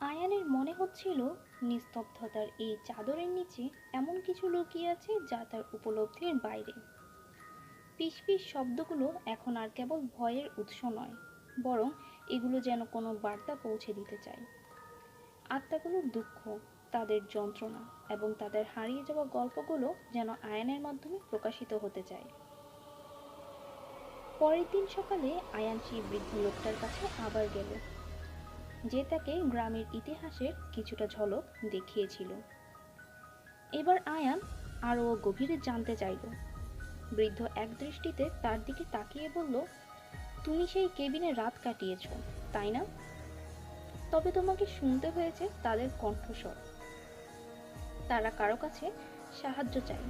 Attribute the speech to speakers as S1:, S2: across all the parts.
S1: আয়ানের মনে হচ্ছিল নিস্তব্ধতার এই চাদরের নিচে এমন কিছু লুকিয়ে আছে যা তার উপলব্ধির বাইরে। পিস পিস শব্দগুলো এখন আর কেবল ভয়ের উৎস নয়, বরং এগুলো যেন কোনো বার্তা পৌঁছে দিতে চায়। আত্মাগুলোর দুঃখ, তাদের যন্ত্রণা এবং তাদের হারিয়ে যাওয়া গল্পগুলো যেন আয়ানের মাধ্যমে প্রকাশিত হতে চায়। পরের দিন সকালে আয়ান সেই বৃদ্ধ লোকটার কাছে আবার গেল। যে তাকে গ্রামের ইতিহাসের কিছুটা ঝলক দেখিয়েছিল। এবার আয়ান আরও গভীরে জানতে চাইল। বৃদ্ধ এক দৃষ্টিতে তার দিকে তাকিয়ে বলল, তুমি সেই কেবিনে রাত কাটিয়েছ, তাই না? তবে তোমাকে শুনতে হয়েছে তাদের কণ্ঠস্বর। তারা কারও কাছে সাহায্য চায়।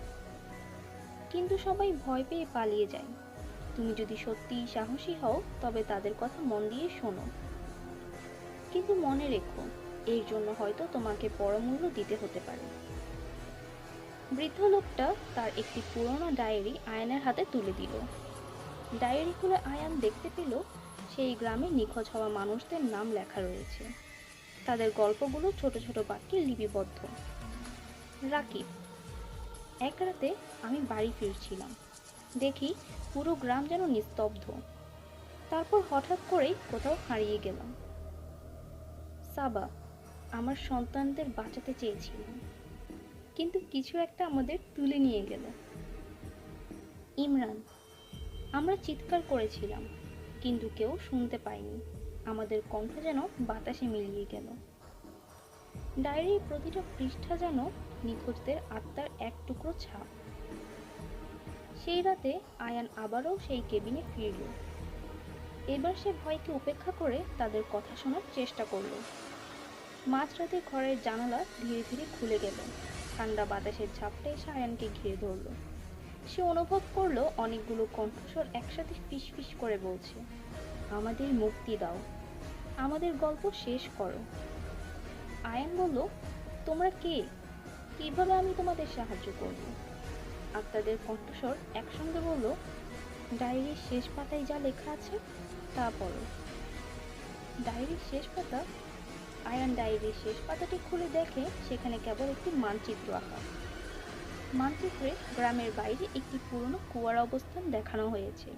S1: কিন্তু সবাই ভয় পেয়ে পালিয়ে যায়। তুমি যদি সত্যিই সাহসী হও, তবে তাদের কথা মন দিয়ে শোনো। কিন্তু মনে রেখো, এর জন্য হয়তো তোমাকে পরমূল্য দিতে হতে পারে। বৃদ্ধ লোকটা তার একটি পুরনো ডায়েরি আয়নের হাতে তুলে দিল। ডায়েরি খুলে আয়ান দেখতে পেল, সেই গ্রামে নিখোঁজ হওয়া মানুষদের নাম লেখা রয়েছে। তাদের গল্পগুলো ছোট ছোট বাক্যে লিপিবদ্ধ। রাকিব, এক রাতে আমি বাড়ি ফিরছিলাম। দেখি পুরো গ্রাম যেন নিস্তব্ধ। তারপর হঠাৎ করেই কোথাও হারিয়ে গেলাম। সাবা আমার সন্তানদের বাঁচাতে চেয়েছিলাম কিন্তু কিছু একটা আমাদের তুলে নিয়ে গেল। ইমরান, আমরা চিৎকার করেছিলাম, কিন্তু কেউ শুনতে পায়নি। আমাদের কণ্ঠ যেন বাতাসে মিলিয়ে গেল। ডায়েরির প্রতিটা পৃষ্ঠা যেন নিখোঁজদের আত্মার এক টুকরো ছাপ। সেই রাতে আয়ান আবারও সেই কেবিনে ফিরল। এবার সে ভয়কে উপেক্ষা করে তাদের কথা শোনার চেষ্টা করল। মাঝরাতে ঘরের জানালা ধীরে ধীরে খুলে গেল। ঠান্ডা বাতাসের ঝাপটা এসে আয়ানকে ঘিরে ধরল। সে অনুভব করল অনেকগুলো কণ্ঠস্বর একসাথে ফিস ফিস করে বলছে, আমাদের মুক্তি দাও। আমাদের গল্প শেষ করো। আয়ান বলল, তোমরা কে? কীভাবে আমি তোমাদের সাহায্য করব? আত্মাদের কণ্ঠস্বর একসঙ্গে বলল ডায়েরির শেষ পাতায় যা লেখা আছে, তা পড়ো। ডায়েরির শেষ পাতা? আয়ান ডায়েরির শেষ পাতাটি খুলে দেখে সেখানে কেবল একটি মানচিত্র আঁকা। মানচিত্রে গ্রামের বাইরে একটি পুরনো কুয়ার অবস্থান দেখানো হয়েছে।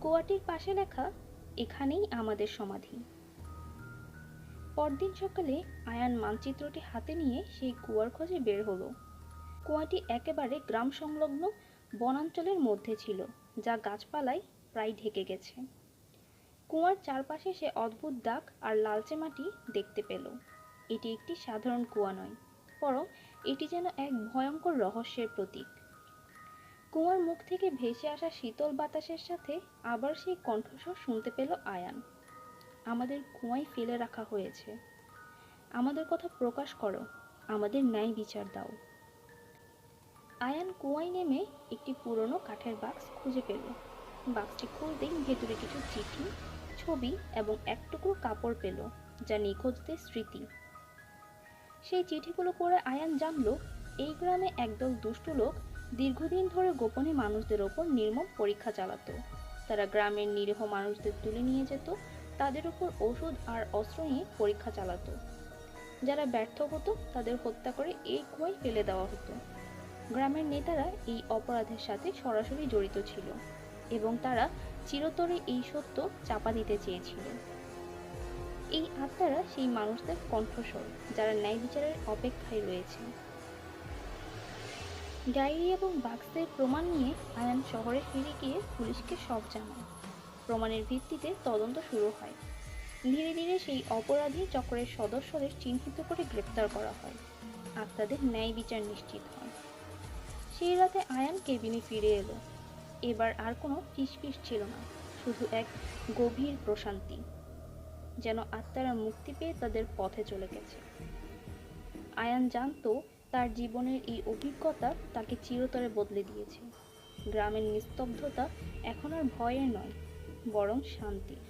S1: কুয়াটির পাশে লেখা, এখানেই আমাদের সমাধি। পরদিন সকালে আয়ান মানচিত্রটি হাতে নিয়ে সেই কুয়ার খোঁজে বের হলো। কুয়াটি একেবারে গ্রাম সংলগ্ন বনাঞ্চলের মধ্যে ছিল, যা গাছপালায় প্রায় ঢেকে গেছে। কুয়ার চারপাশে সে অদ্ভুত দাগ আর লালচে মাটি দেখতে পেল। এটি একটি সাধারণ কুয়া নয়, বরং এটি যেন এক ভয়ঙ্কর রহস্যের প্রতীক। কুয়ার মুখ থেকে ভেসে আসা শীতল বাতাসের সাথে আবার সেই কণ্ঠস্বর শুনতে পেল আয়ান। আমাদের কুয়ায় ফেলে রাখা হয়েছে। আমাদের কথা প্রকাশ করো। আমাদের ন্যায় বিচার দাও। আয়ান কুয়ায় নেমে একটি পুরনো কাঠের বাক্স খুঁজে পেল। বাক্সটি খুলতেই ভেতরে কিছু চিঠি, ছবি এবং এক টুকরো কাপড় পেল, যা নিখোঁজদের স্মৃতি। সেই চিঠিগুলো পড়ে আয়ান জানলো, এই গ্রামে একদল দুষ্টু লোক দীর্ঘদিন ধরে গোপনে মানুষদের ওপর নির্মম পরীক্ষা চালাতো। তারা গ্রামের নিরীহ মানুষদের তুলে নিয়ে যেত, তাদের উপর ওষুধ আর অস্ত্র নিয়ে পরীক্ষা চালাতো। যারা ব্যর্থ হতো, তাদের হত্যা করে এই কুয়ায় ফেলে দেওয়া হতো। গ্রামের নেতারা এই অপরাধের সাথে সরাসরি জড়িত ছিল এবং তারা চিরতরে এই সত্য চাপা দিতে চেয়েছিল। এই আত্মারা সেই মানুষদের কণ্ঠস্বর যারা ন্যায় বিচারের অপেক্ষায় রয়েছে। ডায়েরি এবং বাক্সের প্রমাণ নিয়ে আয়ান শহরে ফিরে গিয়ে পুলিশকে সব জানায়। প্রমাণের ভিত্তিতে তদন্ত শুরু হয়। ধীরে ধীরে সেই অপরাধী চক্রের সদস্যদের চিহ্নিত করে গ্রেপ্তার করা হয়। আত্মাদের ন্যায় বিচার নিশ্চিত হয়। সেই রাতে আয়ান কেবিনে ফিরে এলো। এবার আর কোনো ফিসফিস ছিল না, শুধু এক গভীর প্রশান্তি, যেন আত্মারা মুক্তি পেয়ে তাদের পথে চলে গেছে। আয়ান জানতো তার জীবনের এই অভিজ্ঞতা তাকে চিরতরে বদলে দিয়েছে। গ্রামের নিস্তব্ধতা এখন আর ভয়ের নয়, বরং শান্তির।